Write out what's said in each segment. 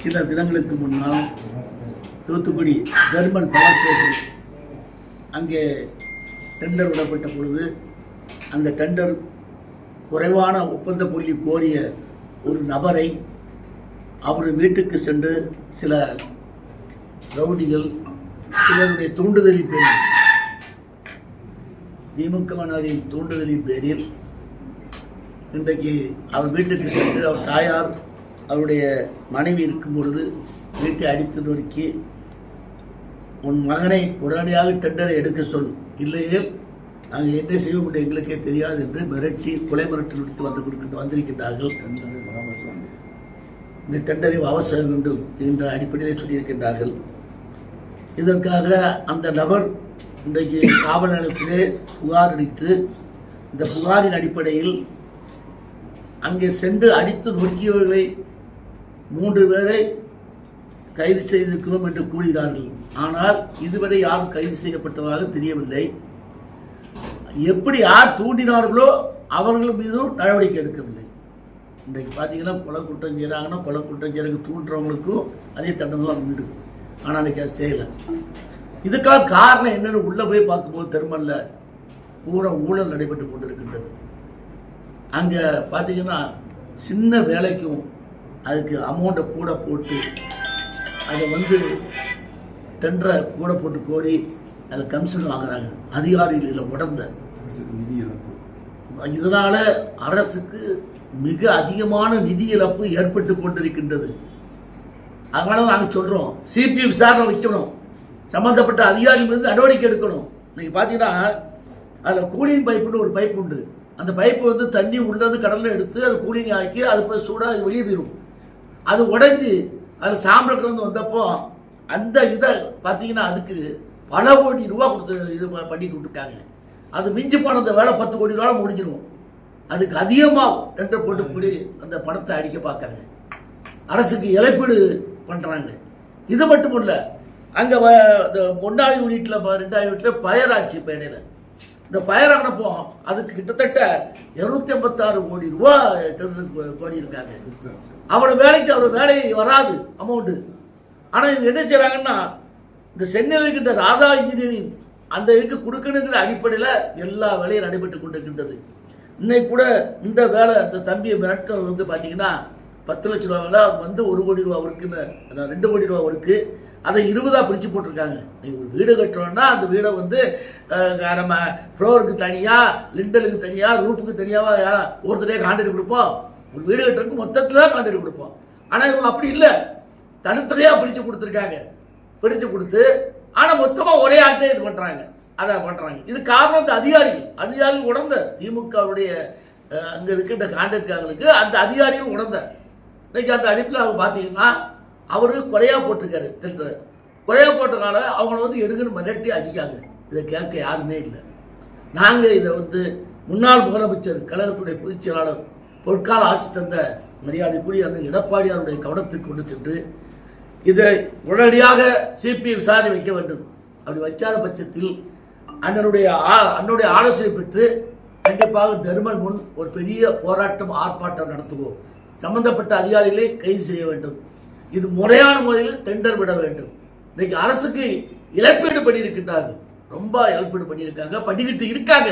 சில தினங்களுக்கு முன்னால் தூத்துக்குடி தர்மல் பவர் ஸ்டேஷன் அங்கே டெண்டர் விடப்பட்ட பொழுது அந்த டெண்டர் குறைவான ஒப்பந்த புள்ளி கோரிய ஒரு நபரை அவர் வீட்டுக்கு சென்று சில ரவுடிகள் சிலருடைய தூண்டுதலின் பேரில் திமுகவினரின் தூண்டுதலின் பேரில் இன்றைக்கு அவர் வீட்டுக்கு சென்று அவர் தாயார் அவருடைய மனைவி இருக்கும் பொழுது வீட்டை அடித்து நொறுக்கி உன் மகனை உடனடியாக டெண்டரை எடுக்க சொல். இல்லையே நாங்கள் என்ன செய்வோம் என்று எங்களுக்கே தெரியாது என்று மிரட்டி கொலை மிரட்டல் விடுத்து வந்து கொடுக்கின்ற வந்திருக்கின்றார்கள். இந்த டெண்டரை அவசர வேண்டும் என்ற அடிப்படையில் சொல்லியிருக்கின்றார்கள். இதற்காக அந்த நபர் இன்றைக்கு காவல் நிலையத்திலே புகார் அளித்து இந்த புகாரின் அடிப்படையில் அங்கே சென்று அடித்து நொறுக்கியவர்களை மூன்று பேரை கைது செய்திருக்கிறோம் என்று கூறுகிறார்கள். ஆனால் இதுவரை யாரும் கைது செய்யப்பட்டதாக தெரியவில்லை. எப்படி யார் தூண்டினார்களோ அவர்கள் மீதும் நடவடிக்கை எடுக்கவில்லை. இன்றைக்கு பார்த்தீங்கன்னா கொலை குற்றம் செய்கிறாங்கன்னா கொலை குற்றம் செய்யறதுக்கு தூண்டுறவங்களுக்கும் அதே தண்டனை உண்டு. ஆனால் அன்றைக்கி அது செய்யலை. இதுக்காக காரணம் என்னென்னு உள்ளே போய் பார்க்கும்போது தெருமல்ல. பூரா ஊழல் நடைபெற்று கொண்டிருக்கின்றது. அங்கே பார்த்தீங்கன்னா சின்ன வேலைக்கும் அதுக்கு அமௌண்ட்டை கூட போட்டு அதை வந்து டெண்டரை கூட போட்டு கோடி அதில் கமிஷன் வாங்குறாங்க. அதிகாரிகளில் உடந்த நிதி இழப்பு. இதனால அரசுக்கு மிக அதிகமான நிதி இழப்பு ஏற்பட்டு கொண்டிருக்கின்றது. அதனால நாங்கள் சொல்றோம் சிபி விசாரணை வைக்கணும். சம்பந்தப்பட்ட அதிகாரிகள் மீது நடவடிக்கை எடுக்கணும். இன்னைக்கு பார்த்தீங்கன்னா அதில் கூலிங் பைப்புன்னு ஒரு பைப் உண்டு. அந்த பைப்பு வந்து தண்ணி உள்ளது கடலில் எடுத்து அது கூலிங் ஆக்கி அது போய் சூடாக வெளியே போயிடும் அது உடைஞ்சு அது சாம்பல் கலந்து வந்தப்போ அந்த இதை பார்த்தீங்கன்னா அதுக்கு பல கோடி ரூபா கொடுத்து இது பண்ணி கொடுத்துருக்காங்க. அது மிஞ்சி போன வேலை பத்து கோடி ரூபா முடிஞ்சிடும் அதுக்கு அதிகமாக ரெண்டு போட்டு கூடி அந்த பணத்தை அடிக்க பார்க்கறாங்க அரசுக்கு இழப்பீடு பண்ணுறாங்க இது மட்டும் இல்லை அங்கே இந்த ஒன்றாவது யூனிட்டில் ரெண்டாவது யூனிட்டில் பயராட்சி பேடையில் இந்த பயரானப்போ அதுக்கு கிட்டத்தட்ட இருநூத்தி ஐம்பத்தாறு கோடி ரூபா கோடி இருக்காங்க அவனோட வேலைக்கு அவரோட வேலையை வராது அமௌண்ட்டு ஆனால் இவங்க என்ன செய்கிறாங்கன்னா இந்த சென்னையில் இருக்கின்ற ராதா இன்ஜினியரிங் அந்த இதுக்கு கொடுக்கணுங்கிற அடிப்படையில் எல்லா வேலையும் நடைபெற்று கொண்டிருக்கின்றது. இன்னைக்கு கூட இந்த வேலை இந்த தம்பியை மிரட்டல் வந்து பார்த்தீங்கன்னா பத்து லட்ச ரூபா வேலை வந்து ஒரு கோடி ரூபா ஒர்க்குன்னு அதான் ரெண்டு கோடி ரூபா ஒர்க்கு அதை இருபதாக பிரித்து போட்டிருக்காங்க. நீ ஒரு வீடு கட்டுறோன்னா அந்த வீடை வந்து நம்ம ஃப்ளோருக்கு தனியாக லிண்டலுக்கு தனியாக ரூப்புக்கு தனியாக ஒருத்தரே கான்ட்ராக்ட் கொடுப்போம். ஒரு வீடு கட்டுறதுக்கு மொத்தத்தில் தான் கான்ட்ராக்ட் கொடுப்போம் ஆனால் இவங்க அப்படி இல்லை. தனித்தனியாக பிரித்து கொடுத்துருக்காங்க. பிரித்து கொடுத்து ஆனால் மொத்தமாக ஒரே ஆட்டே இது பண்ணுறாங்க அதை பண்ணுறாங்க இது காரணம் இந்த அதிகாரிகள். அதிகாரிகள் உணர்ந்த. திமுகவுடைய அங்கே இருக்கின்ற கான்ட்ராக்டார்களுக்கு அந்த அதிகாரிகள் உணர்ந்த. இன்னைக்கு அந்த அடிப்பில் அவங்க பார்த்தீங்கன்னா அவரு குறையாக போட்டிருக்காரு திட்டத்தை குறையாக போட்டதுனால அவங்கள வந்து எடுக்கணும் மிரட்டி அடிக்காங்க. இதை கேட்க யாருமே இல்லை. நாங்கள் இதை வந்து முன்னாள் முதலமைச்சர் கழகத்துடைய பொதுச் செயலாளர் பொற்கால ஆட்சி தந்த மரியாதைக்குரிய அண்ணன் எடப்பாடியாருடைய கவனத்துக்கு கொண்டு சென்று இதை உடனடியாக சிபிஐ விசாரணை வைக்க வேண்டும். அப்படி வைக்காத பட்சத்தில் அண்ணனுடைய அண்ணனுடைய ஆலோசனை பெற்று கண்டிப்பாக தருமல் முன் ஒரு பெரிய போராட்டம் ஆர்ப்பாட்டம் நடத்துவோம். சம்பந்தப்பட்ட அதிகாரிகளை கைது செய்ய வேண்டும். இது முறையான முறையில் டெண்டர் விட வேண்டும். இன்னைக்கு அரசுக்கு இழப்பீடு பண்ணியிருக்கின்றார்கள். ரொம்ப இழப்பீடு பண்ணியிருக்காங்க பண்ணிக்கிட்டு இருக்காங்க.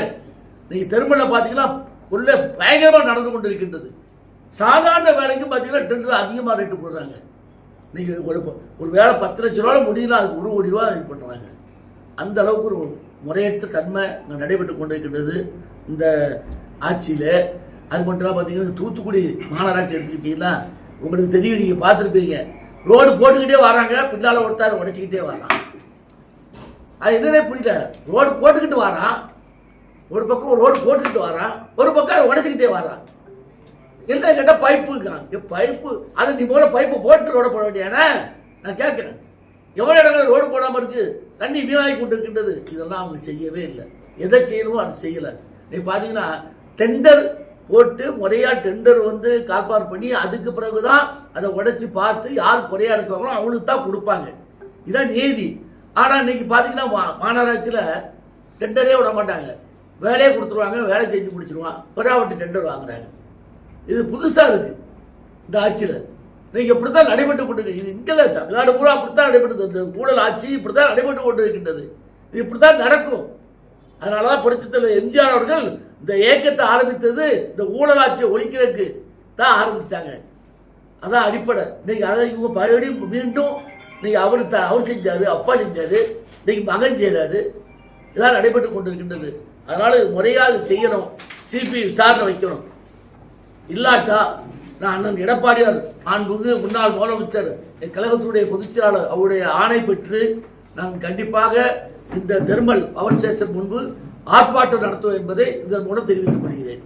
இன்னைக்கு தெருமலை பார்த்தீங்கன்னா உள்ள பயங்கரமாக நடந்து கொண்டு இருக்கின்றது சாதாரண வேலைக்கு பார்த்தீங்கன்னா டெண்டர் அதிகமாக ரேட்டு போடுறாங்க. நீங்கள் ஒரு ஒரு வேலை பத்து லட்ச ரூபா முடியல அதுக்கு ஒரு கோடி ரூபா இது பண்ணுறாங்க அந்த அளவுக்கு ஒரு முறையற்ற தன்மை இங்கே நடைபெற்று கொண்டிருக்கின்றது இந்த ஆட்சியில். அது மட்டும் பார்த்தீங்கன்னா தூத்துக்குடி மாநகராட்சி எடுத்துக்கிட்டீங்கன்னா உங்களுக்கு தெரியும் நீங்கள் பார்த்துருப்பீங்க. ரோடு போட்டுக்கிட்டே வராங்க பின்னால் ஒருத்தார் உடைச்சிக்கிட்டே வரான். அது என்னன்னே புரியல. ரோடு போட்டுக்கிட்டு வரான் ஒரு பக்கம் ரோடு போட்டுக்கிட்டு வரான் ஒரு பக்கம் அதை உடைச்சிக்கிட்டே வரான் என்ன கேட்டால் பைப்பு இருக்கான் ஏ, பைப்பு. அது நீ போல பைப்பு போட்டு ரோட போட வேண்டியானே நான் கேட்குறேன். எவ்வளோ இடங்கள் ரோடு போடாமல் இருக்கு? தண்ணி வீணாகி கொண்டு இருக்கின்றது இதெல்லாம் அவங்க செய்யவே இல்லை. எதை செய்யணுமோ அதை செய்யலை. நீ பார்த்தீங்கன்னா டெண்டர் போட்டு முறையாக டெண்டர் வந்து கால்பார் பண்ணி அதுக்கு பிறகு தான் அதை உடைச்சி பார்த்து யார் குறையா இருக்காங்களோ அவங்களுக்கு தான் கொடுப்பாங்க. இதான் நீதி. ஆனால் இன்னைக்கு பார்த்தீங்கன்னா மா- மாநகராட்சியில் டெண்டரே விட மாட்டாங்க. வேலையை கொடுத்துருவாங்க வேலை செஞ்சு முடிச்சிருவான் பிறாவட்டு டெண்டர் வாங்குறாங்க. இது புதுசாக இருக்கு. இந்த ஆட்சியில். நீங்கள் இப்படி தான் நடைபெற்று கொண்டு இது இங்கே தமிழ்நாடு பூரா அப்படித்தான் நடைபெற்றது. ஊழல் ஆட்சி இப்படி தான் நடைபெற்று கொண்டு இருக்கின்றது இது இப்படி தான் நடக்கும். அதனாலதான் புரட்சித்தலைவர் எம்ஜிஆர் அவர்கள் இந்த இயக்கத்தை ஆரம்பித்தது இந்த ஊழல் ஆட்சியை ஒழிக்கிறதுக்கு தான் ஆரம்பித்தாங்க அதான் அடிப்படை. இன்னைக்கு அதை இவங்க மறுபடியும் மீண்டும் நீங்கள் அவர் த அவர் செஞ்சாரு அப்பா செஞ்சார் இன்னைக்கு மகன் செய்கிறாரு இதான் நடைபெற்று கொண்டிருக்கின்றது. அதனால இது முறையாக செய்யணும். சிபி விசாரணை வைக்கணும். இல்லாட்டா நான் அண்ணன் எடப்பாடியார் மாண்புமிகு முன்னாள் முதலமைச்சர் என் கழகத்துடைய பொதுச்செயலாளர் அவருடைய ஆணை பெற்று நான் கண்டிப்பாக இந்த தெர்மல் பவர் ஸ்டேஷன் முன்பு ஆர்ப்பாட்டம் நடத்துவோம் என்பதை இதன் மூலம் தெரிவித்துக் கொள்கிறேன்.